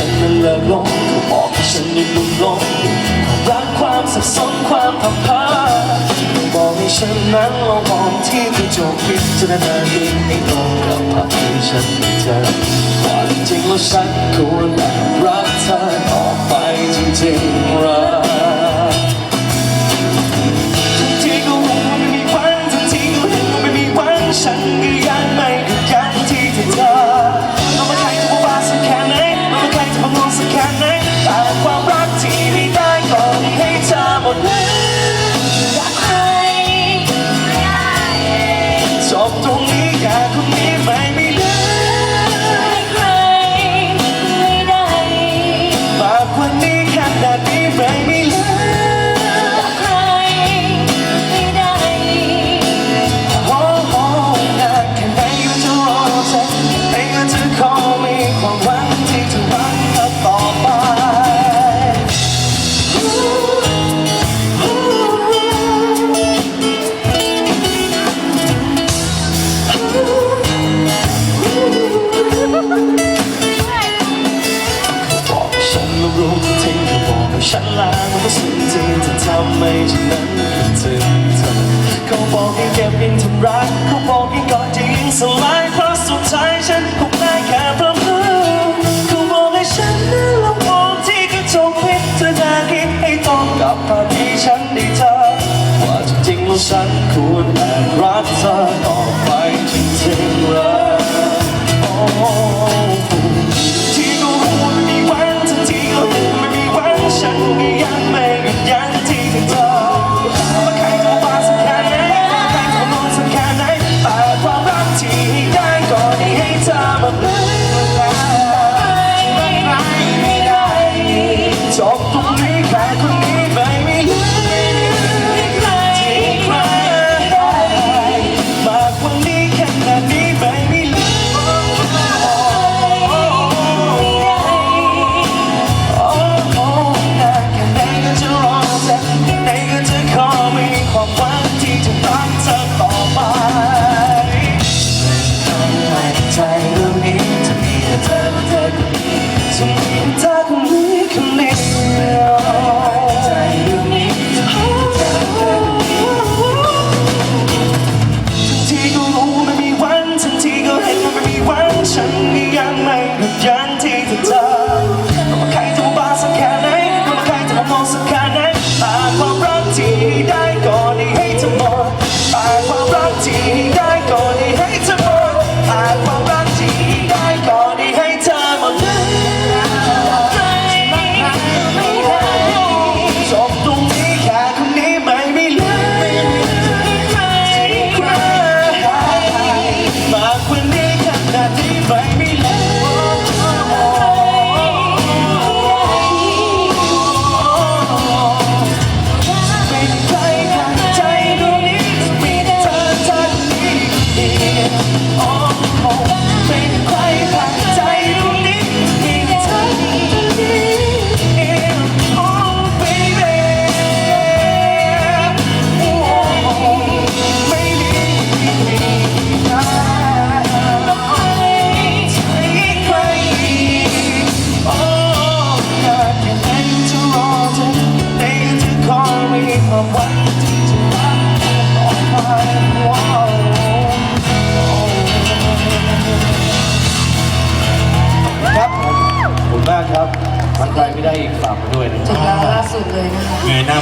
ฉันนั้นละลงก็บอกให้ฉันได้ลุ่มลงรักความสับสนความผับพาบอกให้ฉันนั้นลองมองที่กระจกพิจะน่าเองให้รงกลับภาพที่ฉันเจอความจริงว่าฉันควรรักเธอออกไปจริงๆ กเธอบอกฉันรู้ทิ้งเธอบอกฉันล้วว่าสิ่งที่เธอทำไม่ใช่นั้นคือเธอเขาบอกให้เก็บอินทรักเขาบอก ฉันควรแอบรักเธอต่อไปามมาด้วยนะจุดบล่าสุดเลยนะคะ